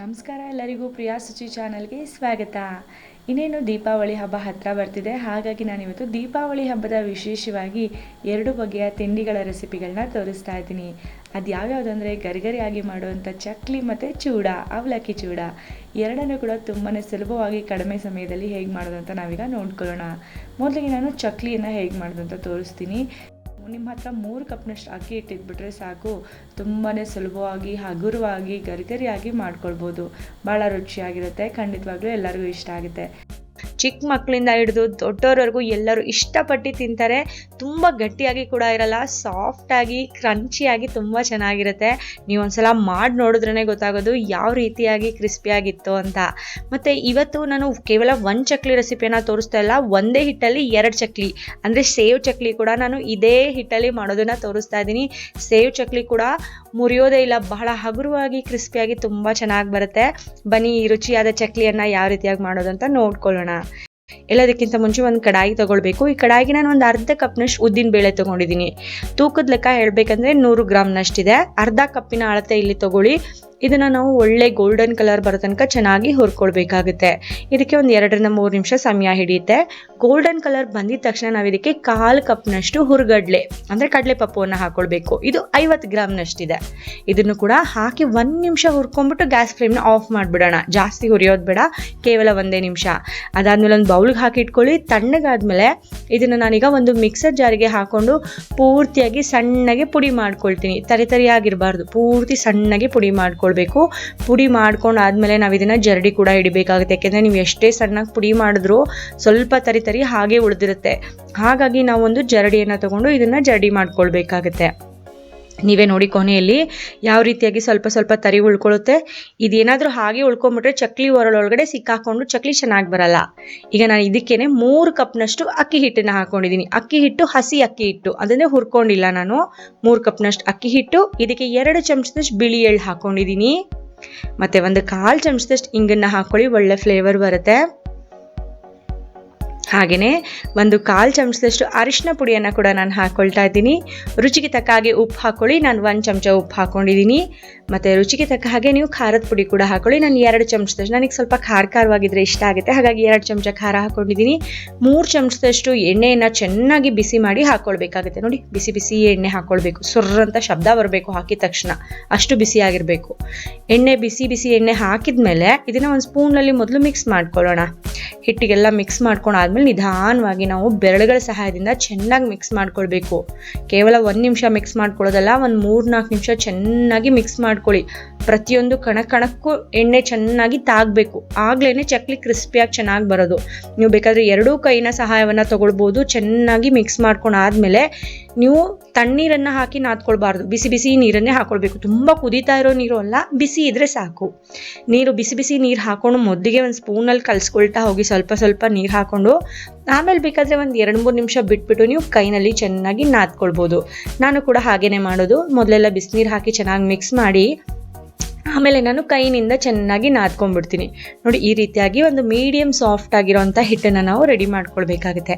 ನಮಸ್ಕಾರ ಎಲ್ಲರಿಗೂ ಪ್ರಿಯಾ ಸುಚಿ ಚಾನಲ್ಗೆ ಸ್ವಾಗತ. ಇನ್ನೇನು ದೀಪಾವಳಿ ಹಬ್ಬ ಹತ್ತಿರ ಬರ್ತಿದೆ, ಹಾಗಾಗಿ ನಾನಿವತ್ತು ದೀಪಾವಳಿ ಹಬ್ಬದ ವಿಶೇಷವಾಗಿ ಎರಡು ಬಗೆಯ ತಿಂಡಿಗಳ ರೆಸಿಪಿಗಳನ್ನ ತೋರಿಸ್ತಾ ಇದ್ದೀನಿ. ಅದು ಯಾವ್ಯಾವುದಂದರೆ ಗರಿಗರಿಯಾಗಿ ಮಾಡುವಂಥ ಚಕ್ಲಿ ಮತ್ತು ಚೂಡ, ಅವಲಕ್ಕಿ ಚೂಡ. ಎರಡನ್ನೂ ಕೂಡ ತುಂಬಾ ಸುಲಭವಾಗಿ ಕಡಿಮೆ ಸಮಯದಲ್ಲಿ ಹೇಗೆ ಮಾಡೋದು ಅಂತ ನಾವೀಗ ನೋಡ್ಕೊಳ್ಳೋಣ. ಮೊದಲಿಗೆ ನಾನು ಚಕ್ಲಿಯನ್ನು ಹೇಗೆ ಮಾಡೋದು ಅಂತ ತೋರಿಸ್ತೀನಿ. ನಿಮ್ಮ ಹತ್ರ ಮೂರು ಕಪ್ನಷ್ಟು ಅಕ್ಕಿ ಇಟ್ಟಿದ್ಬಿಟ್ರೆ ಸಾಕು. ತುಂಬಾ ಸುಲಭವಾಗಿ, ಹಗುರವಾಗಿ, ಗರಿಗರಿಯಾಗಿ ಮಾಡ್ಕೊಳ್ಬೋದು. ಭಾಳ ರುಚಿಯಾಗಿರುತ್ತೆ. ಖಂಡಿತವಾಗ್ಲೂ ಎಲ್ಲರಿಗೂ ಇಷ್ಟ ಆಗುತ್ತೆ. ಚಿಕ್ಕ ಮಕ್ಕಳಿಂದ ಹಿಡಿದು ದೊಡ್ಡೋರ್ವರೆಗೂ ಎಲ್ಲರೂ ಇಷ್ಟಪಟ್ಟು ತಿಂತಾರೆ. ತುಂಬ ಗಟ್ಟಿಯಾಗಿ ಕೂಡ ಇರಲ್ಲ ಸಾಫ್ಟಾಗಿ ಕ್ರಂಚಿಯಾಗಿ ತುಂಬ ಚೆನ್ನಾಗಿರುತ್ತೆ. ನೀವು ಒಂದ್ಸಲ ಮಾಡಿ ನೋಡಿದ್ರೇ ಗೊತ್ತಾಗೋದು ಯಾವ ರೀತಿಯಾಗಿ ಕ್ರಿಸ್ಪಿಯಾಗಿತ್ತು ಅಂತ. ಮತ್ತು ಇವತ್ತು ನಾನು ಕೇವಲ ಒಂದು ಚಕ್ಲಿ ರೆಸಿಪಿಯನ್ನು ತೋರಿಸ್ತಾ ಇಲ್ಲ, ಒಂದೇ ಹಿಟ್ಟಲ್ಲಿ ಎರಡು ಚಕ್ಲಿ, ಅಂದರೆ ಸೇವ್ ಚಕ್ಲಿ ಕೂಡ ನಾನು ಇದೇ ಹಿಟ್ಟಲ್ಲಿ ಮಾಡೋದನ್ನು ತೋರಿಸ್ತಾ ಇದ್ದೀನಿ. ಸೇವ್ ಚಕ್ಲಿ ಕೂಡ ಮುರಿಯೋದೇ ಇಲ್ಲ. ಬಹಳ ಹಗುರವಾಗಿ, ಕ್ರಿಸ್ಪಿಯಾಗಿ ತುಂಬ ಚೆನ್ನಾಗಿ ಬರುತ್ತೆ. ಬನ್ನಿ, ಈ ರುಚಿಯಾದ ಚಕ್ಲಿಯನ್ನು ಯಾವ ರೀತಿಯಾಗಿ ಮಾಡೋದು ಅಂತ ನೋಡ್ಕೊಳ್ಳೋಣ. ಎಲ್ಲದಕ್ಕಿಂತ ಮುಂಚೆ ಒಂದು ಕಡಾಯಿ ತಗೊಳ್ಬೇಕು. ಈ ಕಡಾಯಿಗೆ ನಾನು ಒಂದು ಅರ್ಧ ಕಪ್ನಷ್ಟು ಉದ್ದಿನ ಬೇಳೆ ತೊಗೊಂಡಿದ್ದೀನಿ. ತೂಕದ ಲೆಕ್ಕ ಹೇಳಬೇಕಂದ್ರೆ ನೂರು ಗ್ರಾಮ್ನಷ್ಟಿದೆ. ಅರ್ಧ ಕಪ್ಪಿನ ಅಳತೆ ಇಲ್ಲಿ ತಗೊಳ್ಳಿ. ಇದನ್ನು ನಾವು ಒಳ್ಳೆ ಗೋಲ್ಡನ್ ಕಲರ್ ಬರೋ ತನಕ ಚೆನ್ನಾಗಿ ಹುರ್ಕೊಳ್ಬೇಕಾಗುತ್ತೆ. ಇದಕ್ಕೆ ಒಂದು ಎರಡರಿಂದ ಮೂರು ನಿಮಿಷ ಸಮಯ ಹಿಡಿಯುತ್ತೆ. ಗೋಲ್ಡನ್ ಕಲರ್ ಬಂದಿದ ತಕ್ಷಣ ನಾವು ಇದಕ್ಕೆ ಕಾಲು ಕಪ್ನಷ್ಟು ಹುರ್ಗಡ್ಲೆ, ಅಂದರೆ ಕಡಲೆ ಪಪ್ಪವನ್ನು ಹಾಕೊಳ್ಬೇಕು. ಇದು ಐವತ್ತು ಗ್ರಾಮ್ನಷ್ಟಿದೆ. ಇದನ್ನು ಕೂಡ ಹಾಕಿ ಒಂದು ನಿಮಿಷ ಹುರ್ಕೊಂಡ್ಬಿಟ್ಟು ಗ್ಯಾಸ್ ಫ್ಲೇಮ್ನ ಆಫ್ ಮಾಡಿಬಿಡೋಣ. ಜಾಸ್ತಿ ಹುರಿಯೋದು ಬೇಡ, ಕೇವಲ ಒಂದೇ ನಿಮಿಷ. ಅದಾದ್ಮೇಲೆ ಒಂದು ಬೌಲ್ಗೆ ಹಾಕಿ ಇಟ್ಕೊಳ್ಳಿ ತಣ್ಣಗಾದ್ಮೇಲೆ ಇದನ್ನು ನಾನೀಗ ಒಂದು ಮಿಕ್ಸರ್ ಜಾರಿಗೆ ಹಾಕೊಂಡು ಪೂರ್ತಿಯಾಗಿ ಸಣ್ಣಗೆ ಪುಡಿ ಮಾಡ್ಕೊಳ್ತೀನಿ. ತರಿತರಿಯಾಗಿರಬಾರ್ದು ಪೂರ್ತಿ ಸಣ್ಣಗೆ ಪುಡಿ ಮಾಡ್ಕೊಳ್ಬೇಕು. ಪುಡಿ ಮಾಡ್ಕೊಂಡು ಆದಮೇಲೆ ನಾವು ಇದನ್ನು ಜರಡಿ ಕೂಡ ಹಿಡಿಬೇಕಾಗುತ್ತೆ ಯಾಕೆಂದರೆ ನೀವು ಎಷ್ಟೇ ಸಣ್ಣಕ್ಕೆ ಪುಡಿ ಮಾಡಿದ್ರೂ ಸ್ವಲ್ಪ ತರಿ ತರಿ ಹಾಗೆ ಉಳಿದಿರುತ್ತೆ. ಹಾಗಾಗಿ ನಾವೊಂದು ಜರಡಿಯನ್ನು ತಗೊಂಡು ಇದನ್ನು ಜರಡಿ ಮಾಡ್ಕೊಳ್ಬೇಕಾಗುತ್ತೆ. ನೀವೇ ನೋಡಿ ಕೊನೆಯಲ್ಲಿ ಯಾವ ರೀತಿಯಾಗಿ ಸ್ವಲ್ಪ ಸ್ವಲ್ಪ ತರಿ ಉಳ್ಕೊಳ್ಳುತ್ತೆ. ಇದೇನಾದರೂ ಹಾಗೆ ಉಳ್ಕೊಂಬಿಟ್ರೆ ಚಕ್ಲಿ ಒರಳೊಳಗಡೆ ಸಿಕ್ಕಾಕೊಂಡು ಚಕ್ಲಿ ಚೆನ್ನಾಗಿ ಬರಲ್ಲ. ಈಗ ನಾನು ಇದಕ್ಕೇನೆ ಮೂರು ಕಪ್ನಷ್ಟು ಅಕ್ಕಿ ಹಿಟ್ಟನ್ನು ಹಾಕೊಂಡಿದ್ದೀನಿ. ಅಕ್ಕಿ ಹಿಟ್ಟು, ಹಸಿ ಅಕ್ಕಿ ಹಿಟ್ಟು. ಅದನ್ನೇ ಹುರ್ಕೊಂಡಿಲ್ಲ ನಾನು. ಮೂರು ಕಪ್ನಷ್ಟು ಅಕ್ಕಿ ಹಿಟ್ಟು. ಇದಕ್ಕೆ ಎರಡು ಚಮಚದಷ್ಟು ಬಿಳಿ ಎಳ್ಳು ಹಾಕೊಂಡಿದ್ದೀನಿ. ಮತ್ತು ಒಂದು ಕಾಲು ಚಮಚದಷ್ಟು ಇಂಗನ್ನು ಹಾಕ್ಕೊಳ್ಳಿ. ಒಳ್ಳೆ ಫ್ಲೇವರ್ ಬರುತ್ತೆ. ಹಾಗೆಯೇ ಒಂದು ಕಾಲು ಚಮಚದಷ್ಟು ಅರಿಶಿನ ಪುಡಿಯನ್ನು ಕೂಡ ನಾನು ಹಾಕ್ಕೊಳ್ತಾ ಇದ್ದೀನಿ. ರುಚಿಗೆ ತಕ್ಕ ಹಾಗೆ ಉಪ್ಪು ಹಾಕ್ಕೊಳ್ಳಿ ನಾನು ಒಂದು ಚಮಚ ಉಪ್ಪು ಹಾಕ್ಕೊಂಡಿದ್ದೀನಿ ಮತ್ತು ರುಚಿಗೆ ತಕ್ಕ ಹಾಗೆ ನೀವು ಖಾರದ ಪುಡಿ ಕೂಡ ಹಾಕೊಳ್ಳಿ. ನಾನು ಎರಡು ಚಮಚದಷ್ಟು, ನನಗೆ ಸ್ವಲ್ಪ ಖಾರ ಖಾರವಾಗಿದ್ರೆ ಇಷ್ಟ ಆಗುತ್ತೆ. ಹಾಗಾಗಿ ಎರಡು ಚಮಚ ಖಾರ ಹಾಕೊಂಡಿದ್ದೀನಿ. ಮೂರು ಚಮಚದಷ್ಟು ಎಣ್ಣೆಯನ್ನು ಚೆನ್ನಾಗಿ ಬಿಸಿ ಮಾಡಿ ಹಾಕೊಳ್ಬೇಕಾಗುತ್ತೆ. ನೋಡಿ, ಬಿಸಿ ಬಿಸಿ ಎಣ್ಣೆ ಹಾಕ್ಕೊಳ್ಬೇಕು ಸುರ್ರಂತ ಶಬ್ದ ಬರಬೇಕು ಹಾಕಿದ ತಕ್ಷಣ. ಅಷ್ಟು ಬಿಸಿಯಾಗಿರಬೇಕು ಎಣ್ಣೆ ಬಿಸಿ ಬಿಸಿ ಎಣ್ಣೆ ಹಾಕಿದ ಮೇಲೆ ಇದನ್ನು ಒಂದು ಸ್ಪೂನಲ್ಲಿ ಮೊದಲು ಮಿಕ್ಸ್ ಮಾಡ್ಕೊಳ್ಳೋಣ. ಹಿಟ್ಟಿಗೆಲ್ಲ ಮಿಕ್ಸ್ ಮಾಡ್ಕೊಂಡು ಆದಮೇಲೆ ನಿಧಾನವಾಗಿ ನಾವು ಬೆರಳುಗಳ ಸಹಾಯದಿಂದ ಚೆನ್ನಾಗಿ ಮಿಕ್ಸ್ ಮಾಡ್ಕೊಳ್ಬೇಕು. ಕೇವಲ ಒಂದು ನಿಮಿಷ ಮಿಕ್ಸ್ ಮಾಡ್ಕೊಳ್ಳೋದಲ್ಲ, ಒಂದು ಮೂರು ನಾಲ್ಕು ನಿಮಿಷ ಚೆನ್ನಾಗಿ ಮಿಕ್ಸ್ ಮಾಡ್ಕೊಳ್ಳಿ. ಪ್ರತಿಯೊಂದು ಕಣ ಕಣಕ್ಕೂ ಎಣ್ಣೆ ಚೆನ್ನಾಗಿ ತಾಗಬೇಕು. ಆಗ್ಲೇ ಚಕ್ಲಿ ಕ್ರಿಸ್ಪಿಯಾಗಿ ಚೆನ್ನಾಗಿ ಬರೋದು. ನೀವು ಬೇಕಾದರೆ ಎರಡೂ ಕೈನ ಸಹಾಯವನ್ನು ತಗೊಳ್ಬೋದು. ಚೆನ್ನಾಗಿ ಮಿಕ್ಸ್ ಮಾಡ್ಕೊಂಡು ಆದಮೇಲೆ ನೀವು ತಣ್ಣೀರನ್ನು ಹಾಕಿ ನಾದ್ಕೊಳ್ಬಾರ್ದು. ಬಿಸಿ ಬಿಸಿ ನೀರನ್ನೇ ಹಾಕೊಳ್ಬೇಕು. ತುಂಬ ಕುದೀತಾ ಇರೋ ನೀರು ಅಲ್ಲ, ಬಿಸಿ ಇದ್ದರೆ ಸಾಕು. ನೀರು ಬಿಸಿ ಬಿಸಿ ನೀರು ಹಾಕೊಂಡು ಮೊದಲಿಗೆ ಒಂದು ಸ್ಪೂನಲ್ಲಿ ಕಲಿಸ್ಕೊಳ್ತಾ ಹೋಗಿ ಸ್ವಲ್ಪ ಸ್ವಲ್ಪ ನೀರು ಹಾಕ್ಕೊಂಡು ಆಮೇಲೆ ಬೇಕಾದರೆ ಒಂದು ಎರಡು ಮೂರು ನಿಮಿಷ ಬಿಟ್ಬಿಟ್ಟು ನೀವು ಕೈನಲ್ಲಿ ಚೆನ್ನಾಗಿ ನಾದ್ಕೊಳ್ಬೋದು. ನಾನು ಕೂಡ ಹಾಗೇನೆ ಮಾಡೋದು. ಮೊದಲೆಲ್ಲ ಬಿಸಿನೀರು ಹಾಕಿ ಚೆನ್ನಾಗಿ ಮಿಕ್ಸ್ ಮಾಡಿ ಆಮೇಲೆ ನಾನು ಕೈಯಿಂದ ಚೆನ್ನಾಗಿ ನಾದ್ಕೊಂಡ್ಬಿಡ್ತೀನಿ. ನೋಡಿ, ಈ ರೀತಿಯಾಗಿ ಒಂದು ಮೀಡಿಯಮ್ ಸಾಫ್ಟ್ ಆಗಿರೋಂಥ ಹಿಟ್ಟನ್ನು ನಾವು ರೆಡಿ ಮಾಡ್ಕೊಳ್ಬೇಕಾಗುತ್ತೆ.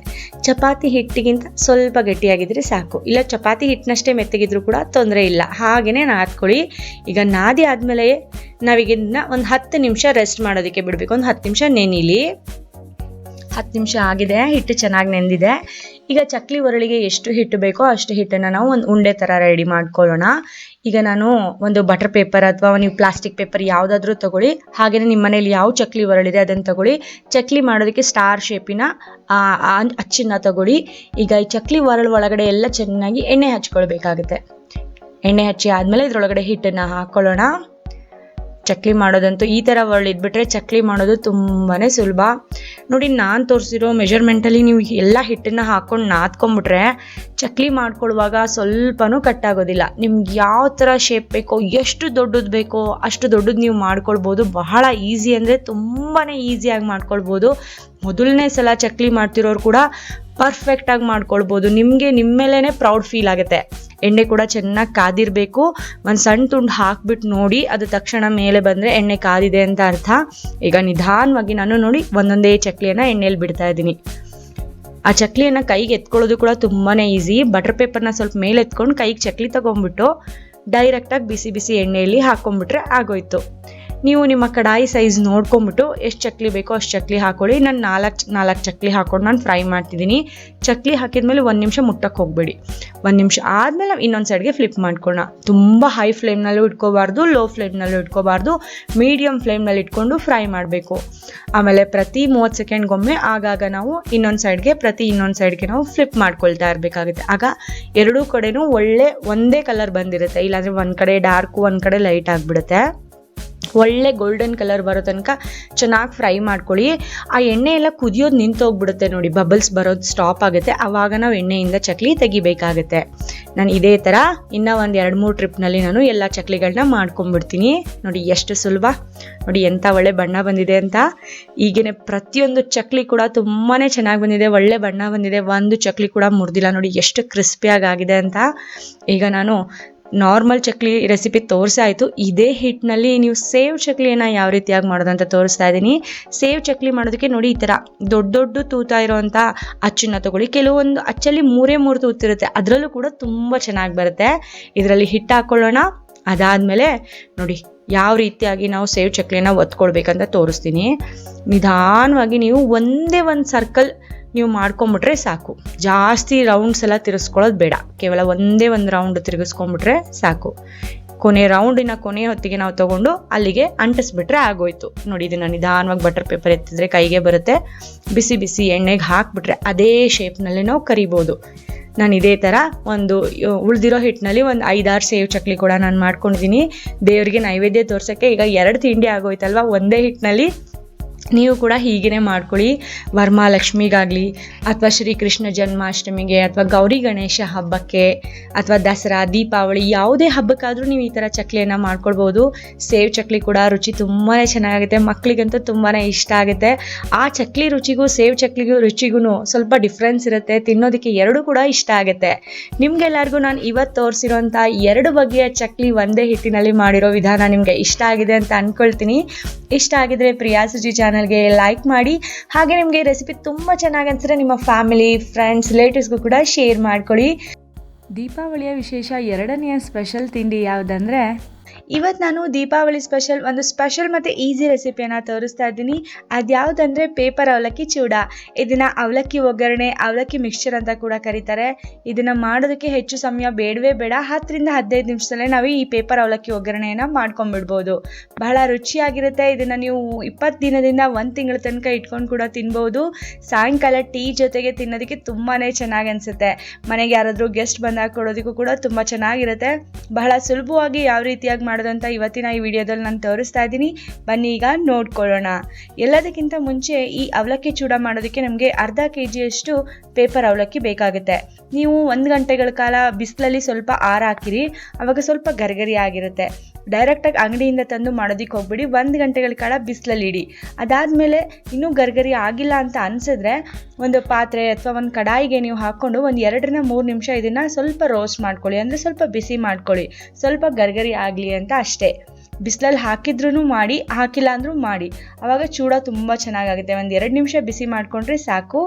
ಚಪಾತಿ ಹಿಟ್ಟಿಗಿಂತ ಸ್ವಲ್ಪ ಗಟ್ಟಿಯಾಗಿದ್ದರೆ ಸಾಕು. ಇಲ್ಲ, ಚಪಾತಿ ಹಿಟ್ಟಿನಷ್ಟೇ ಮೆತ್ತಗಿದ್ರು ಕೂಡ ತೊಂದರೆ ಇಲ್ಲ. ಹಾಗೆಯೇ ನಾದ್ಕೊಳ್ಳಿ. ಈಗ ನಾದಿ ಆದಮೇಲೆ ನಾವಿಗಿದನ್ನ ಒಂದು ಹತ್ತು ನಿಮಿಷ ರೆಸ್ಟ್ ಮಾಡೋದಕ್ಕೆ ಬಿಡಬೇಕು. ಒಂದು ಹತ್ತು ನಿಮಿಷ ನೆನಿಲಿ. ಹತ್ತು ನಿಮಿಷ ಆಗಿದೆ, ಹಿಟ್ಟು ಚೆನ್ನಾಗಿ ನೆಂದಿದೆ. ಈಗ ಚಕ್ಲಿ ಒರಳಿಗೆ ಎಷ್ಟು ಹಿಟ್ಟು ಬೇಕೋ ಅಷ್ಟು ಹಿಟ್ಟನ್ನು ನಾವು ಒಂದು ಉಂಡೆ ಥರ ರೆಡಿ ಮಾಡ್ಕೊಳ್ಳೋಣ. ಈಗ ನಾನು ಒಂದು ಬಟರ್ ಪೇಪರ್ ಅಥವಾ ನೀವು ಪ್ಲಾಸ್ಟಿಕ್ ಪೇಪರ್ ಯಾವುದಾದ್ರೂ ತಗೊಳ್ಳಿ. ಹಾಗೆಯೇ ನಿಮ್ಮ ಮನೇಲಿ ಯಾವ ಚಕ್ಲಿ ಒರಳಿದೆ ಅದನ್ನು ತಗೊಳ್ಳಿ. ಚಕ್ಲಿ ಮಾಡೋದಕ್ಕೆ ಸ್ಟಾರ್ ಶೇಪಿನ ಅಚ್ಚನ್ನು ತಗೊಳ್ಳಿ. ಈಗ ಈ ಚಕ್ಲಿ ಒರಳು ಒಳಗಡೆ ಎಲ್ಲ ಚೆನ್ನಾಗಿ ಎಣ್ಣೆ ಹಚ್ಕೊಳ್ಬೇಕಾಗುತ್ತೆ. ಎಣ್ಣೆ ಹಚ್ಚಿ ಆದಮೇಲೆ ಇದರೊಳಗಡೆ ಹಿಟ್ಟನ್ನು ಹಾಕ್ಕೊಳ್ಳೋಣ ಚಕ್ಲಿ ಮಾಡೋದಂತೂ ಈ ಥರ ಒಳ್ಳಿದ್ಬಿಟ್ರೆ ಚಕ್ಲಿ ಮಾಡೋದು ತುಂಬಾ ಸುಲಭ. ನೋಡಿ, ನಾನು ತೋರಿಸಿರೋ ಮೆಜರ್ಮೆಂಟಲ್ಲಿ ನೀವು ಎಲ್ಲ ಹಿಟ್ಟನ್ನು ಹಾಕ್ಕೊಂಡು ನಾದ್ಕೊಂಬಿಟ್ರೆ ಚಕ್ಲಿ ಮಾಡ್ಕೊಳ್ಳುವಾಗ ಸ್ವಲ್ಪನೂ ಕಟ್ಟಾಗೋದಿಲ್ಲ ನಿಮ್ಗೆ ಯಾವ ಥರ ಶೇಪ್ ಬೇಕೋ, ಎಷ್ಟು ದೊಡ್ಡದು ಬೇಕೋ ಅಷ್ಟು ದೊಡ್ಡದು ನೀವು ಮಾಡ್ಕೊಳ್ಬೋದು. ಬಹಳ ಈಸಿ ಅಂದರೆ ತುಂಬಾ ಈಸಿಯಾಗಿ ಮಾಡ್ಕೊಳ್ಬೋದು. ಮೊದಲನೇ ಸಲ ಚಕ್ಲಿ ಮಾಡ್ತಿರೋರು ಕೂಡ ಪರ್ಫೆಕ್ಟಾಗಿ ಮಾಡ್ಕೊಳ್ಬೋದು. ನಿಮಗೆ ನಿಮ್ಮ ಮೇಲೇ ಪ್ರೌಡ್ ಫೀಲ್ ಆಗುತ್ತೆ. ಎಣ್ಣೆ ಕೂಡ ಚೆನ್ನಾಗಿ ಕಾದಿರಬೇಕು. ಒಂದು ಸಣ್ಣ ತುಂಡು ಹಾಕ್ಬಿಟ್ಟು ನೋಡಿ, ಅದು ತಕ್ಷಣ ಮೇಲೆ ಬಂದರೆ ಎಣ್ಣೆ ಕಾದಿದೆ ಅಂತ ಅರ್ಥ. ಈಗ ನಿಧಾನವಾಗಿ ನಾನು ನೋಡಿ ಒಂದೊಂದೇ ಚಕ್ಲಿಯನ್ನು ಎಣ್ಣೆಯಲ್ಲಿ ಬಿಡ್ತಾ ಇದ್ದೀನಿ. ಆ ಚಕ್ಲಿಯನ್ನು ಕೈಗೆ ಎತ್ಕೊಳ್ಳೋದು ಕೂಡ ತುಂಬಾ ಈಸಿ ಬಟರ್ ಪೇಪರ್ನ ಸ್ವಲ್ಪ ಮೇಲೆ ಎತ್ಕೊಂಡು ಕೈಗೆ ಚಕ್ಲಿ ತೊಗೊಂಡ್ಬಿಟ್ಟು ಡೈರೆಕ್ಟಾಗಿ ಬಿಸಿ ಬಿಸಿ ಎಣ್ಣೆಯಲ್ಲಿ ಹಾಕ್ಕೊಂಡ್ಬಿಟ್ರೆ ಆಗೋಯ್ತು. ನೀವು ನಿಮ್ಮ ಕಡಾಯಿ ಸೈಜ್ ನೋಡ್ಕೊಂಬಿಟ್ಟು ಎಷ್ಟು ಚಕ್ಲಿ ಬೇಕೋ ಅಷ್ಟು ಚಕ್ಲಿ ಹಾಕೊಳ್ಳಿ. ನಾನು ನಾಲ್ಕು ನಾಲ್ಕು ಚಕ್ಲಿ ಹಾಕೊಂಡು ನಾನು ಫ್ರೈ ಮಾಡ್ತಿದ್ದೀನಿ. ಚಕ್ಲಿ ಹಾಕಿದ್ಮೇಲೆ ಒಂದು ನಿಮಿಷ ಮುಟ್ಟಕ್ಕೆ ಹೋಗಬೇಡಿ. ಒಂದು ನಿಮಿಷ ಆದಮೇಲೆ ನಾವು ಇನ್ನೊಂದು ಸೈಡ್ಗೆ ಫ್ಲಿಪ್ ಮಾಡ್ಕೊಳ್ಳೋಣ. ತುಂಬ ಹೈ ಫ್ಲೇಮ್ನಲ್ಲೂ ಇಟ್ಕೋಬಾರ್ದು ಲೋ ಫ್ಲೇಮ್ನಲ್ಲೂ ಇಟ್ಕೋಬಾರ್ದು. ಮೀಡಿಯಮ್ ಫ್ಲೇಮ್ನಲ್ಲಿ ಇಟ್ಕೊಂಡು ಫ್ರೈ ಮಾಡಬೇಕು. ಆಮೇಲೆ ಪ್ರತಿ ಮೂವತ್ತು ಸೆಕೆಂಡ್ಗೊಮ್ಮೆ ಆಗಾಗ ನಾವು ಇನ್ನೊಂದು ಸೈಡ್ಗೆ ಪ್ರತಿ ಇನ್ನೊಂದು ಸೈಡ್ಗೆ ನಾವು ಫ್ಲಿಪ್ ಮಾಡ್ಕೊಳ್ತಾ ಇರಬೇಕಾಗುತ್ತೆ. ಆಗ ಎರಡೂ ಕಡೆನೂ ಒಳ್ಳೆ ಒಂದೇ ಕಲರ್ ಬಂದಿರುತ್ತೆ. ಇಲ್ಲಾಂದರೆ ಒಂದು ಕಡೆ ಡಾರ್ಕು ಒಂದು ಕಡೆ ಲೈಟ್ ಆಗಿಬಿಡುತ್ತೆ. ಒಳ್ಳೆ ಗೋಲ್ಡನ್ ಕಲರ್ ಬರೋ ತನಕ ಚೆನ್ನಾಗಿ ಫ್ರೈ ಮಾಡ್ಕೊಳ್ಳಿ. ಆ ಎಣ್ಣೆ ಎಲ್ಲ ಕುದಿಯೋದು ನಿಂತೋಗ್ಬಿಡುತ್ತೆ ನೋಡಿ ಬಬಲ್ಸ್ ಬರೋದು ಸ್ಟಾಪ್ ಆಗುತ್ತೆ. ಆವಾಗ ನಾವು ಎಣ್ಣೆಯಿಂದ ಚಕ್ಲಿ ತೆಗಿಬೇಕಾಗುತ್ತೆ. ನಾನು ಇದೇ ಥರ ಇನ್ನೂ ಒಂದು ಎರಡು ಮೂರು ಟ್ರಿಪ್ನಲ್ಲಿ ನಾನು ಎಲ್ಲ ಚಕ್ಲಿಗಳನ್ನ ಮಾಡ್ಕೊಂಡ್ಬಿಡ್ತೀನಿ ನೋಡಿ, ಎಷ್ಟು ಸುಲಭ. ನೋಡಿ ಎಂಥ ಒಳ್ಳೆ ಬಣ್ಣ ಬಂದಿದೆ ಅಂತ. ಈಗೇನೆ ಪ್ರತಿಯೊಂದು ಚಕ್ಲಿ ಕೂಡ ತುಂಬಾ ಚೆನ್ನಾಗಿ ಬಂದಿದೆ. ಒಳ್ಳೆ ಬಣ್ಣ ಬಂದಿದೆ. ಒಂದು ಚಕ್ಲಿ ಕೂಡ ಮುರಿದಿಲ್ಲ. ನೋಡಿ, ಎಷ್ಟು ಕ್ರಿಸ್ಪಿಯಾಗಿ ಆಗಿದೆ ಅಂತ. ಈಗ ನಾನು ನಾರ್ಮಲ್ ಚಕ್ಲಿ ರೆಸಿಪಿ ತೋರಿಸಾಯಿತು. ಇದೇ ಹಿಟ್ಟಿನಲ್ಲಿ ನೀವು ಸೇವ್ ಚಕ್ಲಿಯನ್ನು ಯಾವ ರೀತಿಯಾಗಿ ಮಾಡೋದು ಅಂತ ತೋರಿಸ್ತಾ ಇದ್ದೀನಿ ಸೇವ್ ಚಕ್ಲಿ ಮಾಡೋದಕ್ಕೆ ನೋಡಿ ಈ ಥರ ದೊಡ್ಡ ದೊಡ್ಡ ತೂತ ಇರೋವಂಥ ಅಚ್ಚನ್ನ ತಗೊಳ್ಳಿ. ಕೆಲವೊಂದು ಅಚ್ಚಲ್ಲಿ ಮೂರೇ ಮೂರು ತೂತಿರುತ್ತೆ ಅದರಲ್ಲೂ ಕೂಡ ತುಂಬ ಚೆನ್ನಾಗಿ ಬರುತ್ತೆ. ಇದರಲ್ಲಿ ಹಿಟ್ಟು ಹಾಕ್ಕೊಳ್ಳೋಣ ಅದಾದಮೇಲೆ ನೋಡಿ ಯಾವ ರೀತಿಯಾಗಿ ನಾವು ಸೇವ್ ಚಕ್ಲಿನ ಒತ್ಕೊಳ್ಬೇಕಂತ ತೋರಿಸ್ತೀನಿ. ನಿಧಾನವಾಗಿ ನೀವು ಒಂದೇ ಒಂದು ಸರ್ಕಲ್ ನೀವು ಮಾಡ್ಕೊಂಬಿಟ್ರೆ ಸಾಕು. ಜಾಸ್ತಿ ರೌಂಡ್ಸ್ ಎಲ್ಲ ತಿರ್ಸ್ಕೊಳ್ಳೋದು ಬೇಡ. ಕೇವಲ ಒಂದೇ ಒಂದು ರೌಂಡ್ ತಿರುಗಿಸ್ಕೊಂಬಿಟ್ರೆ ಸಾಕು. ಕೊನೆ ರೌಂಡಿನ ಕೊನೆಯ ಹೊತ್ತಿಗೆ ನಾವು ತಗೊಂಡು ಅಲ್ಲಿಗೆ ಅಂಟಿಸ್ಬಿಟ್ರೆ ಆಗೋಯ್ತು. ನೋಡಿ, ಇದನ್ನ ನಿಧಾನವಾಗಿ ಬಟರ್ ಪೇಪರ್ ಎತ್ತಿದ್ರೆ ಕೈಗೆ ಬರುತ್ತೆ. ಬಿಸಿ ಬಿಸಿ ಎಣ್ಣೆಗೆ ಹಾಕ್ಬಿಟ್ರೆ ಅದೇ ಶೇಪ್ನಲ್ಲಿ ನಾವು ಕರಿಬೋದು. ನಾನು ಇದೇ ಥರ ಒಂದು ಉಳಿದಿರೋ ಹಿಟ್ಟಿನಲ್ಲಿ ಒಂದು ಐದಾರು ಸೇವ್ ಚಕ್ಲಿ ಕೂಡ ನಾನು ಮಾಡ್ಕೊಂಡಿದ್ದೀನಿ ದೇವರಿಗೆ ನೈವೇದ್ಯ ತೋರ್ಸೋಕ್ಕೆ ಈಗ ಎರಡು ತಿಂಡಿ ಆಗೋಯ್ತಲ್ವ? ಒಂದೇ ಹಿಟ್ಟಿನಲ್ಲಿ ನೀವು ಕೂಡ ಹೀಗೇ ಮಾಡ್ಕೊಳ್ಳಿ. ವರಮಹಾಲಕ್ಷ್ಮಿಗಾಗಲಿ ಅಥವಾ ಶ್ರೀಕೃಷ್ಣ ಜನ್ಮಾಷ್ಟಮಿಗೆ ಅಥವಾ ಗೌರಿ ಗಣೇಶ ಹಬ್ಬಕ್ಕೆ ಅಥವಾ ದಸರಾ, ದೀಪಾವಳಿ ಯಾವುದೇ ಹಬ್ಬಕ್ಕಾದರೂ ನೀವು ಈ ಥರ ಚಕ್ಲಿಯನ್ನು ಮಾಡ್ಕೊಳ್ಬೋದು. ಸೇವ್ ಚಕ್ಲಿ ಕೂಡ ರುಚಿ ತುಂಬಾ ಚೆನ್ನಾಗಿರುತ್ತೆ ಮಕ್ಕಳಿಗಂತೂ ತುಂಬಾ ಇಷ್ಟ ಆಗುತ್ತೆ. ಆ ಚಕ್ಲಿ ರುಚಿಗೂ, ಸೇವ್ ಚಕ್ಲಿಗೂ ರುಚಿಗೂ ಸ್ವಲ್ಪ ಡಿಫ್ರೆನ್ಸ್ ಇರುತ್ತೆ. ತಿನ್ನೋದಕ್ಕೆ ಎರಡೂ ಕೂಡ ಇಷ್ಟ ಆಗುತ್ತೆ. ನಿಮಗೆಲ್ಲರಿಗೂ ನಾನು ಇವತ್ತು ತೋರಿಸಿರೋಂಥ ಎರಡು ಬಗೆಯ ಚಕ್ಲಿ ಒಂದೇ ಹಿಟ್ಟಿನಲ್ಲಿ ಮಾಡಿರೋ ವಿಧಾನ ನಿಮಗೆ ಇಷ್ಟ ಆಗಿದೆ ಅಂತ ಅಂದ್ಕೊಳ್ತೀನಿ ಇಷ್ಟ ಆಗಿದ್ರೆ ಪ್ರಿಯಾ ಸುಜಿ ಚಾನಲ್ಗೆ ಲೈಕ್ ಮಾಡಿ. ಹಾಗೆ ನಿಮಗೆ ರೆಸಿಪಿ ತುಂಬ ಚೆನ್ನಾಗಿ ಅನ್ಸಿದ್ರೆ ನಿಮ್ಮ ಫ್ಯಾಮಿಲಿ ಫ್ರೆಂಡ್ಸ್ ರಿಲೇಟಿವ್ಸ್ಗೂ ಕೂಡ ಶೇರ್ ಮಾಡ್ಕೊಳ್ಳಿ. ದೀಪಾವಳಿಯ ವಿಶೇಷ ಎರಡನೆಯ ಸ್ಪೆಷಲ್ ತಿಂಡಿ ಯಾವುದಂದ್ರೆ ಇವತ್ತು ನಾನು ದೀಪಾವಳಿ ಸ್ಪೆಷಲ್, ಒಂದು ಸ್ಪೆಷಲ್ ಮತ್ತು ಈಸಿ ರೆಸಿಪಿಯನ್ನು ತೋರಿಸ್ತಾ ಇದ್ದೀನಿ. ಅದ್ಯಾವುದಂದರೆ ಪೇಪರ್ ಅವಲಕ್ಕಿ ಚೂಡ. ಇದನ್ನು ಅವಲಕ್ಕಿ ಒಗ್ಗರಣೆ, ಅವಲಕ್ಕಿ ಮಿಕ್ಸ್ಚರ್ ಅಂತ ಕೂಡ ಕರೀತಾರೆ. ಇದನ್ನು ಮಾಡೋದಕ್ಕೆ ಹೆಚ್ಚು ಸಮಯ ಬೇಡವೇ ಬೇಡ. ಹತ್ತರಿಂದ ಹದಿನೈದು ನಿಮಿಷದಲ್ಲೇ ನಾವು ಈ ಪೇಪರ್ ಅವಲಕ್ಕಿ ಒಗ್ಗರಣೆಯನ್ನು ಮಾಡ್ಕೊಂಡ್ಬಿಡ್ಬೋದು. ಬಹಳ ರುಚಿಯಾಗಿರುತ್ತೆ. ಇದನ್ನು ನೀವು ಇಪ್ಪತ್ತು ದಿನದಿಂದ ಒಂದು ತಿಂಗಳ ತನಕ ಇಟ್ಕೊಂಡು ಕೂಡ ತಿನ್ಬೋದು. ಸಾಯಂಕಾಲ ಟೀ ಜೊತೆಗೆ ತಿನ್ನೋದಕ್ಕೆ ತುಂಬಾ ಚೆನ್ನಾಗಿ ಅನಿಸುತ್ತೆ. ಮನೆಗೆ ಯಾರಾದರೂ ಗೆಸ್ಟ್ ಬಂದಾಗ ಕೊಡೋದಕ್ಕೂ ಕೂಡ ತುಂಬ ಚೆನ್ನಾಗಿರುತ್ತೆ. ಬಹಳ ಸುಲಭವಾಗಿ ಯಾವ ರೀತಿಯಾಗಿ ಮಾಡೋದು ಇವತ್ತಿನ ಈ ವಿಡಿಯೋದಲ್ಲಿ ನಾನು ತೋರಿಸ್ತಾ ಇದ್ದೀನಿ. ಬನ್ನಿ ಈಗ ನೋಡ್ಕೊಳ್ಳೋಣ. ಎಲ್ಲದಕ್ಕಿಂತ ಮುಂಚೆ ಈ ಅವಲಕ್ಕಿ ಚೂಡ ಮಾಡೋದಕ್ಕೆ ನಮಗೆ ಅರ್ಧ ಕೆ ಜಿಯಷ್ಟು ಪೇಪರ್ ಅವಲಕ್ಕಿ ಬೇಕಾಗುತ್ತೆ. ನೀವು ಒಂದು ಗಂಟೆಗಳ ಕಾಲ ಬಿಸಿಲಲ್ಲಿ ಸ್ವಲ್ಪ ಆರ ಹಾಕಿರಿ. ಆವಾಗ ಸ್ವಲ್ಪ ಗರಿಗರಿ ಆಗಿರುತ್ತೆ. ಡೈರೆಕ್ಟಾಗಿ ಅಂಗಡಿಯಿಂದ ತಂದು ಮಾಡೋದಕ್ಕೆ ಹೋಗ್ಬಿಡಿ. ಒಂದು ಗಂಟೆಗಳ ಕಾಲ ಬಿಸಿಲಲ್ಲಿ ಇಡಿ. ಅದಾದಮೇಲೆ ಇನ್ನೂ ಗರ್ಗರಿ ಆಗಿಲ್ಲ ಅಂತ ಅನಿಸಿದ್ರೆ ಒಂದು ಪಾತ್ರೆ ಅಥವಾ ಒಂದು ಕಡಾಯಿಗೆ ನೀವು ಹಾಕ್ಕೊಂಡು ಒಂದು ಎರಡರಿಂದ ಮೂರು ನಿಮಿಷ ಇದನ್ನು ಸ್ವಲ್ಪ ರೋಸ್ಟ್ ಮಾಡ್ಕೊಳ್ಳಿ. ಅಂದರೆ ಸ್ವಲ್ಪ ಬಿಸಿ ಮಾಡ್ಕೊಳ್ಳಿ. ಸ್ವಲ್ಪ ಗರ್ಗರಿ ಆಗಲಿ ಅಂತ ಅಷ್ಟೇ. ಬಿಸಿಲಲ್ಲಿ ಹಾಕಿದ್ರೂ ಮಾಡಿ, ಹಾಕಿಲ್ಲ ಅಂದರೂ ಮಾಡಿ. ಆವಾಗ ಚೂಡ ತುಂಬ ಚೆನ್ನಾಗಾಗುತ್ತೆ. ಒಂದು ಎರಡು ನಿಮಿಷ ಬಿಸಿ ಮಾಡಿಕೊಂಡ್ರೆ ಸಾಕು.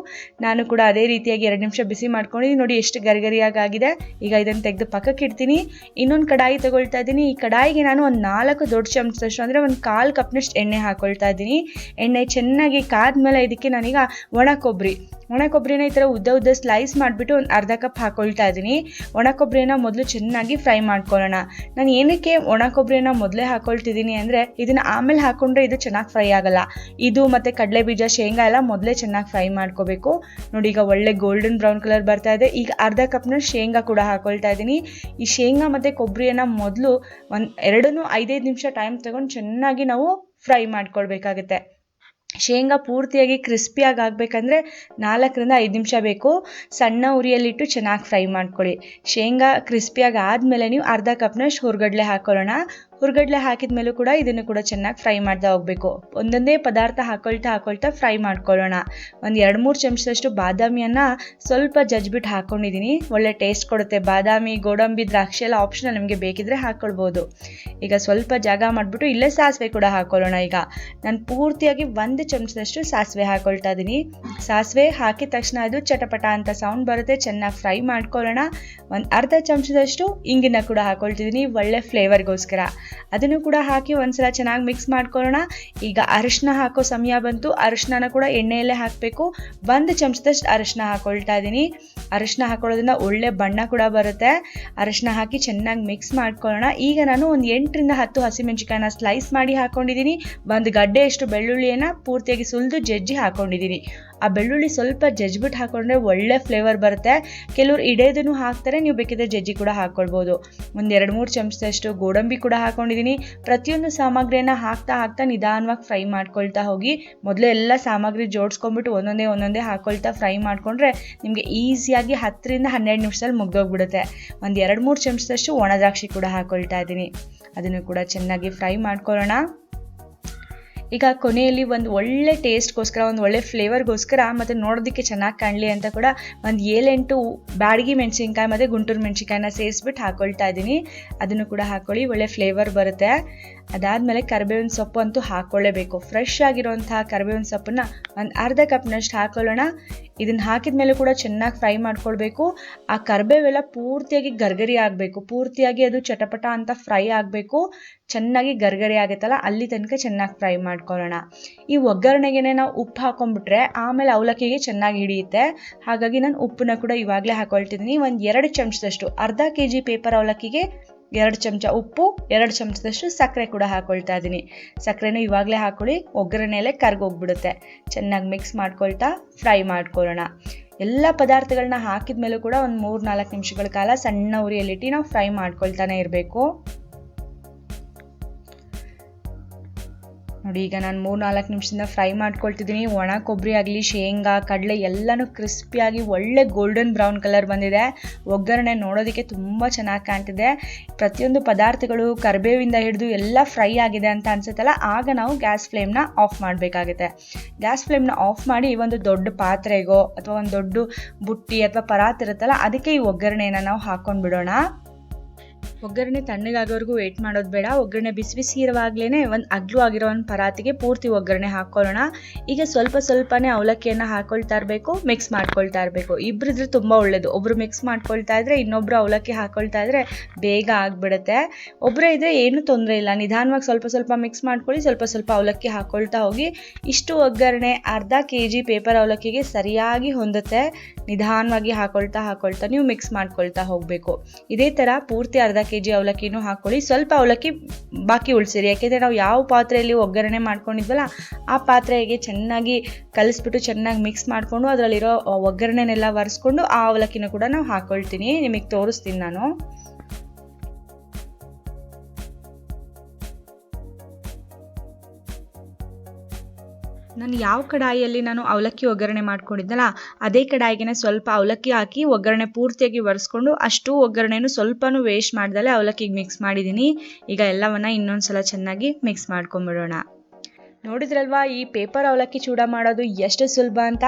ನಾನು ಕೂಡ ಅದೇ ರೀತಿಯಾಗಿ ಎರಡು ನಿಮಿಷ ಬಿಸಿ ಮಾಡ್ಕೊಂಡಿದ್ದೀನಿ. ನೋಡಿ ಎಷ್ಟು ಗರಿಗರಿಯಾಗಿದೆ ಈಗ ಇದನ್ನು ತೆಗೆದು ಪಕ್ಕಕ್ಕೆ ಇಡ್ತೀನಿ. ಇನ್ನೊಂದು ಕಡಾಯಿ ತಗೊಳ್ತಾ ಇದ್ದೀನಿ. ಈ ಕಡಾಯಿಗೆ ನಾನು ಒಂದು ನಾಲ್ಕು ದೊಡ್ಡ ಚಮಚದಷ್ಟು ಅಂದರೆ ಒಂದು ಕಾಲು ಕಪ್ನಷ್ಟು ಎಣ್ಣೆ ಹಾಕ್ಕೊಳ್ತಾ ಇದ್ದೀನಿ. ಎಣ್ಣೆ ಚೆನ್ನಾಗಿ ಕಾದ್ಮೇಲೆ ಇದಕ್ಕೆ ನಾನೀಗ ಒಣ ಕೊಬ್ಬರಿ ಒಣ ಕೊಬ್ಬರಿನ ಈ ಥರ ಉದ್ದ ಉದ್ದ ಸ್ಲೈಸ್ ಮಾಡಿಬಿಟ್ಟು ಒಂದು ಅರ್ಧ ಕಪ್ ಹಾಕ್ಕೊಳ್ತಾ ಇದ್ದೀನಿ. ಒಣ ಕೊಬ್ಬರಿನ ಮೊದಲು ಚೆನ್ನಾಗಿ ಫ್ರೈ ಮಾಡ್ಕೊಳ್ಳೋಣ. ನಾನು ಏನಕ್ಕೆ ಒಣ ಕೊಬ್ಬರಿನ ಮೊದಲೇ ಹಾಕ್ಕೊಳ್ತಿದ್ದೀನಿ ಅಂದರೆ ಇದನ್ನು ಆಮೇಲೆ ಹಾಕೊಂಡ್ರೆ ಇದು ಚೆನ್ನಾಗಿ ಫ್ರೈ ಆಗಲ್ಲ. ಇದು ಮತ್ತು ಕಡಲೆ ಬೀಜ ಶೇಂಗಾ ಎಲ್ಲ ಮೊದಲೇ ಚೆನ್ನಾಗಿ ಫ್ರೈ ಮಾಡ್ಕೋಬೇಕು. ನೋಡಿ, ಈಗ ಒಳ್ಳೆ ಗೋಲ್ಡನ್ ಬ್ರೌನ್ ಕಲರ್ ಬರ್ತಾ ಇದೆ. ಈಗ ಅರ್ಧ ಕಪ್ನ ಶೇಂಗಾ ಕೂಡ ಹಾಕೊಳ್ತಾ ಇದ್ದೀನಿ. ಈ ಶೇಂಗಾ ಮತ್ತು ಕೊಬ್ಬರಿಯನ್ನು ಮೊದಲು ಒಂದು ಎರಡನ್ನೂ ಐದೈದು ನಿಮಿಷ ಟೈಮ್ ತಗೊಂಡು ಚೆನ್ನಾಗಿ ನಾವು ಫ್ರೈ ಮಾಡ್ಕೊಳ್ಬೇಕಾಗುತ್ತೆ. ಶೇಂಗಾ ಪೂರ್ತಿಯಾಗಿ ಕ್ರಿಸ್ಪಿಯಾಗಿ ಆಗಬೇಕಂದ್ರೆ ನಾಲ್ಕರಿಂದ ಐದು ನಿಮಿಷ ಬೇಕು. ಸಣ್ಣ ಉರಿಯಲ್ಲಿಟ್ಟು ಚೆನ್ನಾಗಿ ಫ್ರೈ ಮಾಡ್ಕೊಳ್ಳಿ. ಶೇಂಗಾ ಕ್ರಿಸ್ಪಿಯಾಗಿ ಆದಮೇಲೆ ನೀವು ಅರ್ಧ ಕಪ್ನಷ್ಟು ಹುರ್ಗಡ್ಲೆ ಹಾಕೊಳ್ಳೋಣ. ಹುರ್ಗಡ್ಲೆ ಹಾಕಿದ ಮೇಲೂ ಕೂಡ ಇದನ್ನು ಕೂಡ ಚೆನ್ನಾಗಿ ಫ್ರೈ ಮಾಡ್ತಾ ಹೋಗಬೇಕು. ಒಂದೊಂದೇ ಪದಾರ್ಥ ಹಾಕೊಳ್ತಾ ಹಾಕೊಳ್ತಾ ಫ್ರೈ ಮಾಡ್ಕೊಳ್ಳೋಣ. ಒಂದು ಎರಡು ಮೂರು ಚಮಚದಷ್ಟು ಬಾದಾಮಿಯನ್ನು ಸ್ವಲ್ಪ ಜಜ್ಬಿಟ್ಟು ಹಾಕೊಂಡಿದ್ದೀನಿ ಒಳ್ಳೆ ಟೇಸ್ಟ್ ಕೊಡುತ್ತೆ. ಬಾದಾಮಿ, ಗೋಡಂಬಿ, ದ್ರಾಕ್ಷಿ ಎಲ್ಲ ಆಪ್ಷನಲ್ ನಿಮಗೆ ಬೇಕಿದ್ರೆ ಹಾಕ್ಕೊಳ್ಬೋದು ಈಗ ಸ್ವಲ್ಪ ಜಾಗ ಮಾಡಿಬಿಟ್ಟು ಇಲ್ಲೇ ಸಾಸಿವೆ ಕೂಡ ಹಾಕೊಳ್ಳೋಣ ಈಗ. ನಾನು ಪೂರ್ತಿಯಾಗಿ ಒಂದು ಚಮಚದಷ್ಟು ಸಾಸಿವೆ ಹಾಕೊಳ್ತಾ ಇದ್ದೀನಿ ಸಾಸಿವೆ ಹಾಕಿದ ತಕ್ಷಣ ಅದು ಚಟಪಟ ಅಂತ ಸೌಂಡ್ ಬರುತ್ತೆ. ಚೆನ್ನಾಗಿ ಫ್ರೈ ಮಾಡ್ಕೊಳ್ಳೋಣ. ಒಂದು ಅರ್ಧ ಚಮಚದಷ್ಟು ಇಂಗಿನ ಕೂಡ ಹಾಕೊಳ್ತಿದ್ದೀನಿ ಒಳ್ಳೆ ಫ್ಲೇವರ್ಗೋಸ್ಕರ ಅದನ್ನು ಕೂಡ ಹಾಕಿ ಒಂದ್ಸಲ ಚೆನ್ನಾಗಿ ಮಿಕ್ಸ್ ಮಾಡ್ಕೊಳ್ಳೋಣ. ಈಗ ಅರಿಶಿನ ಹಾಕೋ ಸಮಯ ಬಂತು. ಅರಿಶಿನ ಕೂಡ ಎಣ್ಣೆಯಲ್ಲೇ ಹಾಕಬೇಕು. ಒಂದು ಚಮಚದಷ್ಟು ಅರಿಶಿನ ಹಾಕೊಳ್ತಾ ಇದ್ದೀನಿ ಅರಿಶಿನ ಹಾಕೊಳ್ಳೋದ್ರಿಂದ ಒಳ್ಳೆ ಬಣ್ಣ ಕೂಡ ಬರುತ್ತೆ. ಅರಿಶಿನ ಹಾಕಿ ಚೆನ್ನಾಗಿ ಮಿಕ್ಸ್ ಮಾಡ್ಕೊಳ್ಳೋಣ. ಈಗ ನಾನು ಒಂದು ಎಂಟರಿಂದ ಹತ್ತು ಹಸಿಮೆಣಸಿಕಾಯನ್ನ ಸ್ಲೈಸ್ ಮಾಡಿ ಹಾಕೊಂಡಿದ್ದೀನಿ ಒಂದು ಗಡ್ಡೆಯಷ್ಟು ಬೆಳ್ಳುಳ್ಳಿಯನ್ನು ಪೂರ್ತಿಯಾಗಿ ಸುಲಿದು ಜಜ್ಜಿ ಹಾಕೊಂಡಿದ್ದೀನಿ ಆ ಬೆಳ್ಳುಳ್ಳಿ ಸ್ವಲ್ಪ ಜಜ್ಬಿಟ್ಟು ಹಾಕೊಂಡ್ರೆ ಒಳ್ಳೆ ಫ್ಲೇವರ್ ಬರುತ್ತೆ. ಕೆಲವರು ಇಡೇದನ್ನು ಹಾಕ್ತಾರೆ. ನೀವು ಬೇಕಿದ್ರೆ ಜಜ್ಜಿ ಕೂಡ ಹಾಕ್ಕೊಳ್ಬೋದು ಒಂದು ಎರಡು ಮೂರು ಚಮಚದಷ್ಟು ಗೋಡಂಬಿ ಕೂಡ ಹಾಕೊಂಡಿದ್ದೀನಿ ಪ್ರತಿಯೊಂದು ಸಾಮಗ್ರಿಯನ್ನು ಹಾಕ್ತಾ ಹಾಕ್ತಾ ನಿಧಾನವಾಗಿ ಫ್ರೈ ಮಾಡ್ಕೊಳ್ತಾ ಹೋಗಿ. ಮೊದಲು ಎಲ್ಲ ಸಾಮಗ್ರಿ ಜೋಡಿಸ್ಕೊಂಡ್ಬಿಟ್ಟು ಒಂದೊಂದೇ ಒಂದೊಂದೇ ಹಾಕೊಳ್ತಾ ಫ್ರೈ ಮಾಡಿಕೊಂಡ್ರೆ ನಿಮಗೆ ಈಸಿಯಾಗಿ ಹತ್ತರಿಂದ ಹನ್ನೆರಡು ನಿಮಿಷದಲ್ಲಿ ಮುಗ್ದೋಗ್ಬಿಡುತ್ತೆ. ಒಂದು ಎರಡು ಮೂರು ಚಮಚದಷ್ಟು ಒಣ ದ್ರಾಕ್ಷಿ ಕೂಡ ಹಾಕೊಳ್ತಾ ಇದ್ದೀನಿ. ಅದನ್ನು ಕೂಡ ಚೆನ್ನಾಗಿ ಫ್ರೈ ಮಾಡ್ಕೊಳ್ಳೋಣ. ಈಗ ಕೊನೆಯಲ್ಲಿ ಒಂದು ಒಳ್ಳೆ ಟೇಸ್ಟ್ಗೋಸ್ಕರ ಒಂದು ಒಳ್ಳೆ ಫ್ಲೇವರ್ಗೋಸ್ಕರ ಮತ್ತು ನೋಡೋದಕ್ಕೆ ಚೆನ್ನಾಗಿ ಕಾಣಲಿ ಅಂತ ಕೂಡ ಒಂದು ಏಳೆಂಟು ಬ್ಯಾಡಗಿ ಮೆಣಸಿನ್ಕಾಯಿ ಮತ್ತು ಗುಂಟೂರು ಮೆಣಸಿನ್ಕಾಯಿನ ಸೇರಿಸ್ಬಿಟ್ಟು ಹಾಕೊಳ್ತಾ ಇದ್ದೀನಿ ಅದನ್ನು ಕೂಡ ಹಾಕೊಳ್ಳಿ, ಒಳ್ಳೆ ಫ್ಲೇವರ್ ಬರುತ್ತೆ. ಅದಾದಮೇಲೆ ಕರಿಬೇವಿನ ಸೊಪ್ಪು ಅಂತೂ ಹಾಕ್ಕೊಳ್ಳೇಬೇಕು ಫ್ರೆಶ್ ಆಗಿರುವಂತಹ ಕರಿಬೇವಿನ ಸೊಪ್ಪನ್ನ ಒಂದು ಅರ್ಧ ಕಪ್ನಷ್ಟು ಹಾಕೊಳ್ಳೋಣ. ಇದನ್ನು ಹಾಕಿದ ಮೇಲೆ ಕೂಡ ಚೆನ್ನಾಗಿ ಫ್ರೈ ಮಾಡ್ಕೊಳ್ಬೇಕು. ಆ ಕರಿಬೇವೆಲ್ಲ ಪೂರ್ತಿಯಾಗಿ ಗರ್ಗರಿ ಆಗಬೇಕು. ಪೂರ್ತಿಯಾಗಿ ಅದು ಚಟಪಟ ಅಂತ ಫ್ರೈ ಆಗಬೇಕು. ಚೆನ್ನಾಗಿ ಗರ್ಗರಿ ಆಗುತ್ತಲ್ಲ ಅಲ್ಲಿ ತನಕ ಚೆನ್ನಾಗಿ ಫ್ರೈ ಮಾಡ್ಕೊಳ್ಳೋಣ. ಈ ಒಗ್ಗರಣೆಗೆ ನಾವು ಉಪ್ಪು ಹಾಕೊಂಡ್ಬಿಟ್ರೆ ಆಮೇಲೆ ಅವಲಕ್ಕಿಗೆ ಚೆನ್ನಾಗಿ ಹಿಡಿಯುತ್ತೆ. ಹಾಗಾಗಿ ನಾನು ಉಪ್ಪನ್ನ ಕೂಡ ಇವಾಗಲೇ ಹಾಕೊಳ್ತಿದ್ದೀನಿ. ಒಂದು ಎರಡು ಚಮಚದಷ್ಟು ಅರ್ಧ ಕೆ ಜಿ ಪೇಪರ್ ಅವಲಕ್ಕಿಗೆ ಎರಡು ಚಮಚ ಉಪ್ಪು, ಎರಡು ಚಮಚದಷ್ಟು ಸಕ್ಕರೆ ಕೂಡ ಹಾಕೊಳ್ತಾ ಇದ್ದೀನಿ ಸಕ್ಕರೆನೂ ಇವಾಗಲೇ ಹಾಕೊಳ್ಳಿ, ಒಗ್ಗರಣೆಯಲ್ಲೇ ಕರ್ಗೋಗ್ಬಿಡುತ್ತೆ. ಚೆನ್ನಾಗಿ ಮಿಕ್ಸ್ ಮಾಡ್ಕೊಳ್ತಾ ಫ್ರೈ ಮಾಡ್ಕೊಳ್ಳೋಣ. ಎಲ್ಲ ಪದಾರ್ಥಗಳನ್ನ ಹಾಕಿದ ಮೇಲೂ ಕೂಡ ಒಂದು ಮೂರು ನಾಲ್ಕು ನಿಮಿಷಗಳ ಕಾಲ ಸಣ್ಣ ಉರಿಯಲ್ಲಿಟ್ಟು ನಾವು ಫ್ರೈ ಮಾಡ್ಕೊಳ್ತಾನೆ ಇರಬೇಕು. ನೋಡಿ, ಈಗ ನಾನು ಮೂರು ನಾಲ್ಕು ನಿಮಿಷದಿಂದ ಫ್ರೈ ಮಾಡ್ಕೊಳ್ತಿದ್ದೀನಿ ಒಣ ಕೊಬ್ಬರಿ ಆಗಲಿ, ಶೇಂಗಾ, ಕಡಲೆ ಎಲ್ಲನೂ ಕ್ರಿಸ್ಪಿಯಾಗಿ ಒಳ್ಳೆ ಗೋಲ್ಡನ್ ಬ್ರೌನ್ ಕಲರ್ ಬಂದಿದೆ. ಒಗ್ಗರಣೆ ನೋಡೋದಕ್ಕೆ ತುಂಬ ಚೆನ್ನಾಗಿ ಕಾಣ್ತಿದೆ. ಪ್ರತಿಯೊಂದು ಪದಾರ್ಥಗಳು ಕರಿಬೇವಿಂದ ಹಿಡಿದು ಎಲ್ಲ ಫ್ರೈ ಆಗಿದೆ ಅಂತ ಅನ್ಸುತ್ತಲ್ಲ, ಆಗ ನಾವು ಗ್ಯಾಸ್ ಫ್ಲೇಮ್ನ ಆಫ್ ಮಾಡಬೇಕಾಗುತ್ತೆ. ಗ್ಯಾಸ್ ಫ್ಲೇಮ್ನ ಆಫ್ ಮಾಡಿ ಒಂದು ದೊಡ್ಡ ಪಾತ್ರೆಗೋ, ಅಥವಾ ಒಂದು ದೊಡ್ಡ ಬುಟ್ಟಿ ಅಥವಾ ಪರಾತ್ ಇರುತ್ತಲ್ಲ, ಅದಕ್ಕೆ ಈ ಒಗ್ಗರಣೆಯನ್ನು ನಾವು ಹಾಕೊಂಡು ಬಿಡೋಣ ಒಗ್ಗರಣೆ ತಣ್ಣಗಾಗೋವರೆಗೂ ವೇಟ್ ಮಾಡೋದು ಬೇಡ. ಒಗ್ಗರಣೆ ಬಿಸಿ ಬಿಸಿ ಇರುವಾಗಲೇ ಒಂದು ಅಗ್ಲು ಆಗಿರೋ ಒಂದು ಪರಾತಿಗೆ ಪೂರ್ತಿ ಒಗ್ಗರಣೆ ಹಾಕ್ಕೊಳ್ಳೋಣ ಈಗ ಸ್ವಲ್ಪ ಸ್ವಲ್ಪನೇ ಅವಲಕ್ಕಿಯನ್ನು ಹಾಕ್ಕೊಳ್ತಾ ಇರಬೇಕು ಮಿಕ್ಸ್ ಮಾಡ್ಕೊಳ್ತಾ ಇರಬೇಕು. ಇಬ್ಬರಿದ್ರೆ ತುಂಬ ಒಳ್ಳೆಯದು ಒಬ್ಬರು ಮಿಕ್ಸ್ ಮಾಡ್ಕೊಳ್ತಾ ಇದ್ರೆ ಇನ್ನೊಬ್ಬರು ಅವಲಕ್ಕಿ ಹಾಕೊಳ್ತಾ ಇದ್ರೆ ಬೇಗ ಆಗಿಬಿಡುತ್ತೆ. ಒಬ್ಬರೇ ಇದ್ದರೆ ಏನೂ ತೊಂದರೆ ಇಲ್ಲ. ನಿಧಾನವಾಗಿ ಸ್ವಲ್ಪ ಸ್ವಲ್ಪ ಮಿಕ್ಸ್ ಮಾಡ್ಕೊಳ್ಳಿ, ಸ್ವಲ್ಪ ಸ್ವಲ್ಪ ಅವಲಕ್ಕಿ ಹಾಕ್ಕೊಳ್ತಾ ಹೋಗಿ ಇಷ್ಟು ಒಗ್ಗರಣೆ ಅರ್ಧ ಕೆ ಜಿ ಪೇಪರ್ ಅವಲಕ್ಕಿಗೆ ಸರಿಯಾಗಿ ಹೊಂದುತ್ತೆ. ನಿಧಾನವಾಗಿ ಹಾಕೊಳ್ತಾ ಹಾಕೊಳ್ತಾ ನೀವು ಮಿಕ್ಸ್ ಮಾಡ್ಕೊಳ್ತಾ ಹೋಗಬೇಕು. ಇದೇ ಥರ ಪೂರ್ತಿ ಅರ್ಧ ಕೆ ಜಿ ಅವಲಕ್ಕಿನೂ ಹಾಕ್ಕೊಳ್ಳಿ ಸ್ವಲ್ಪ ಅವಲಕ್ಕಿ ಬಾಕಿ ಉಳಿಸಿರಿ. ಯಾಕೆಂದರೆ ನಾವು ಯಾವ ಪಾತ್ರೆಯಲ್ಲಿ ಒಗ್ಗರಣೆ ಮಾಡ್ಕೊಂಡಿದ್ವಲ್ಲ, ಆ ಪಾತ್ರೆಗೆ ಚೆನ್ನಾಗಿ ಕಲಿಸ್ಬಿಟ್ಟು ಚೆನ್ನಾಗಿ ಮಿಕ್ಸ್ ಮಾಡಿಕೊಂಡು ಅದರಲ್ಲಿರೋ ಒಗ್ಗರಣೆನೆಲ್ಲ ಒರೆಸ್ಕೊಂಡು ಆ ಅವಲಕ್ಕಿನ ಕೂಡ ನಾವು ಹಾಕ್ಕೊಳ್ತೀನಿ ನಿಮಗೆ ತೋರಿಸ್ತೀನಿ ನಾನು. ನಾನು ಯಾವ ಕಡಾಯಿಯಲ್ಲಿ ನಾನು ಅವಲಕ್ಕಿ ಒಗ್ಗರಣೆ ಮಾಡ್ಕೊಂಡಿದ್ದಲ್ಲ ಅದೇ ಕಡಾಯಿಗೆ ಸ್ವಲ್ಪ ಅವಲಕ್ಕಿ ಹಾಕಿ ಒಗ್ಗರಣೆ ಪೂರ್ತಿಯಾಗಿ ಒರೆಸ್ಕೊಂಡು ಅಷ್ಟು ಒಗ್ಗರಣೆನೂ ಸ್ವಲ್ಪನೂ ವೇಸ್ಟ್ ಮಾಡ್ದಲೆ ಅವಲಕ್ಕಿಗೆ ಮಿಕ್ಸ್ ಮಾಡಿದ್ದೀನಿ ಈಗ ಎಲ್ಲವನ್ನು ಇನ್ನೊಂದು ಸಲ ಚೆನ್ನಾಗಿ ಮಿಕ್ಸ್ ಮಾಡ್ಕೊಂಬಿಡೋಣ. ನೋಡಿದ್ರಲ್ವಾ ಈ ಪೇಪರ್ ಅವಲಕ್ಕಿ ಚೂಡ ಮಾಡೋದು ಎಷ್ಟು ಸುಲಭ ಅಂತ?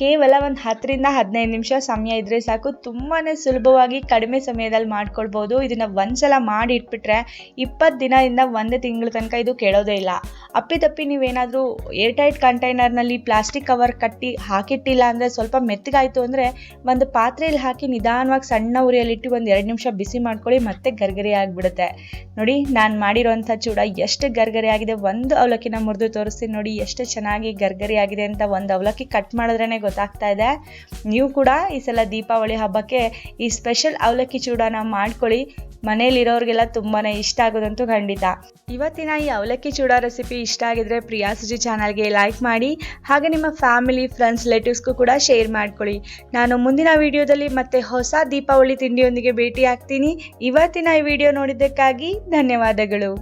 ಕೇವಲ ಒಂದು ಹತ್ತರಿಂದ ಹದಿನೈದು ನಿಮಿಷ ಸಮಯ ಇದ್ದರೆ ಸಾಕು. ತುಂಬಾ ಸುಲಭವಾಗಿ ಕಡಿಮೆ ಸಮಯದಲ್ಲಿ ಮಾಡ್ಕೊಳ್ಬೋದು. ಇದನ್ನು ಒಂದ್ಸಲ ಮಾಡಿ ಇಟ್ಬಿಟ್ರೆ ಇಪ್ಪತ್ತು ದಿನದಿಂದ ಒಂದು ತಿಂಗಳ ತನಕ ಇದು ಕೆಡೋದೇ ಇಲ್ಲ. ಅಪ್ಪಿತಪ್ಪಿ ನೀವೇನಾದರೂ ಏರ್ಟೈಟ್ ಕಂಟೈನರ್ನಲ್ಲಿ ಪ್ಲಾಸ್ಟಿಕ್ ಕವರ್ ಕಟ್ಟಿ ಹಾಕಿಟ್ಟಿಲ್ಲ ಅಂದರೆ ಸ್ವಲ್ಪ ಮೆತ್ತಗಾಯಿತು ಅಂದರೆ ಒಂದು ಪಾತ್ರೆಯಲ್ಲಿ ಹಾಕಿ ನಿಧಾನವಾಗಿ ಸಣ್ಣ ಉರಿಯಲ್ಲಿಟ್ಟು ಒಂದು ಎರಡು ನಿಮಿಷ ಬಿಸಿ ಮಾಡ್ಕೊಳ್ಳಿ, ಮತ್ತೆ ಗರ್ಗರಿ ಆಗಿಬಿಡುತ್ತೆ. ನೋಡಿ, ನಾನು ಮಾಡಿರೋಂಥ ಚೂಡ ಎಷ್ಟು ಗರ್ಗರಿ ಆಗಿದೆ. ಒಂದು ಅವಲಕ್ಕಿನ ಮುರಿದು ತೋರಿಸ್ತೀನಿ ನೋಡಿ, ಎಷ್ಟು ಚೆನ್ನಾಗಿ ಗರ್ಗರಿ ಆಗಿದೆ ಅಂತ ಒಂದು ಅವಲಕ್ಕಿ ಕಟ್ ಮಾಡಿದ್ರೇ ಗೊತ್ತಾಗ್ತಾ ಇದೆ. ನೀವು ಕೂಡ ಈ ಸಲ ದೀಪಾವಳಿ ಹಬ್ಬಕ್ಕೆ ಈ ಸ್ಪೆಷಲ್ ಅವಲಕ್ಕಿ ಚೂಡಾನ ಮಾಡ್ಕೊಳ್ಳಿ. ಮನೇಲಿರೋರಿಗೆಲ್ಲ ತುಂಬಾ ಇಷ್ಟ ಆಗೋದಂತೂ ಖಂಡಿತ. ಇವತ್ತಿನ ಈ ಅವಲಕ್ಕಿ ಚೂಡ ರೆಸಿಪಿ ಇಷ್ಟ ಆಗಿದ್ರೆ ಪ್ರಿಯಾ ಸುಜಿ ಚಾನಲ್ಗೆ ಲೈಕ್ ಮಾಡಿ, ಹಾಗೆ ನಿಮ್ಮ ಫ್ಯಾಮಿಲಿ ಫ್ರೆಂಡ್ಸ್ ರಿಲೇಟಿವ್ಸ್ಗೂ ಕೂಡ ಶೇರ್ ಮಾಡ್ಕೊಳ್ಳಿ. ನಾನು ಮುಂದಿನ ವಿಡಿಯೋದಲ್ಲಿ ಮತ್ತೆ ಹೊಸ ದೀಪಾವಳಿ ತಿಂಡಿಯೊಂದಿಗೆ ಭೇಟಿ ಆಗ್ತೀನಿ ಇವತ್ತಿನ ಈ ವಿಡಿಯೋ ನೋಡಿದ್ದಕ್ಕಾಗಿ ಧನ್ಯವಾದಗಳು.